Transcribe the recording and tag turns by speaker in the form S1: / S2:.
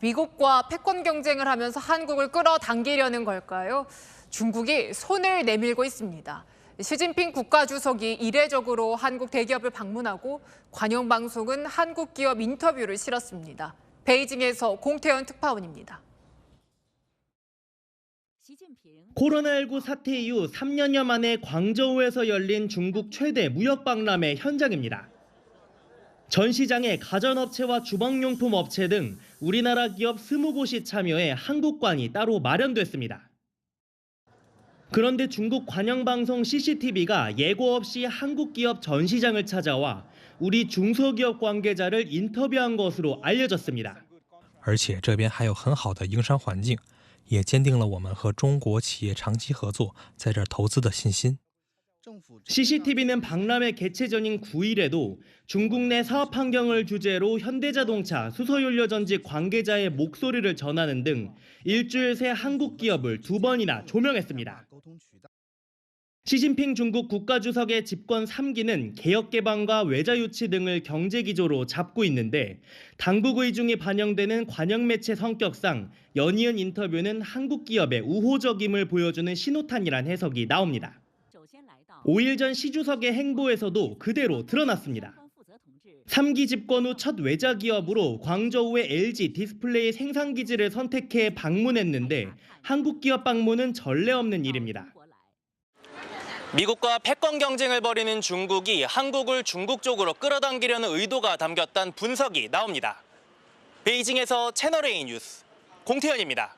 S1: 미국과 패권 경쟁을 하면서 한국을 끌어당기려는 걸까요? 중국이 손을 내밀고 있습니다. 시진핑 국가주석이 이례적으로 한국 대기업을 방문하고 관영 방송은 한국 기업 인터뷰를 실었습니다. 베이징에서 공태현 특파원입니다.
S2: 코로나19 사태 이후 3년여 만에 광저우에서 열린 중국 최대 무역 박람회 현장입니다. 전시장에 가전업체와 주방용품 업체 등 우리나라 기업 20곳이 참여해 한국관이 따로 마련됐습니다. 그런데 중국 관영방송 CCTV가 예고 없이 한국 기업 전시장을 찾아와 우리 중소기업 관계자를 인터뷰한 것으로 알려졌습니다.
S3: 而且这边还有很好的营商环境，也坚定了我们和中国企业长期合作在这儿投资的信心。
S2: CCTV는 박람회 개최 전인 9일에도 중국 내 사업 환경을 주제로 현대자동차 수소연료전지 관계자의 목소리를 전하는 등 일주일 새 한국 기업을 두 번이나 조명했습니다. 시진핑 중국 국가주석의 집권 3기는 개혁 개방과 외자 유치 등을 경제 기조로 잡고 있는데 당국 의중이 반영되는 관영 매체 성격상 연이은 인터뷰는 한국 기업의 우호적임을 보여주는 신호탄이란 해석이 나옵니다. 5일 전 시주석의 행보에서도 그대로 드러났습니다. 3기 집권 후 첫 외자 기업으로 광저우의 LG 디스플레이 생산 기지를 선택해 방문했는데 한국 기업 방문은 전례 없는 일입니다.
S4: 미국과 패권 경쟁을 벌이는 중국이 한국을 중국 쪽으로 끌어당기려는 의도가 담겼다는 분석이 나옵니다. 베이징에서 채널A 뉴스 공태현입니다.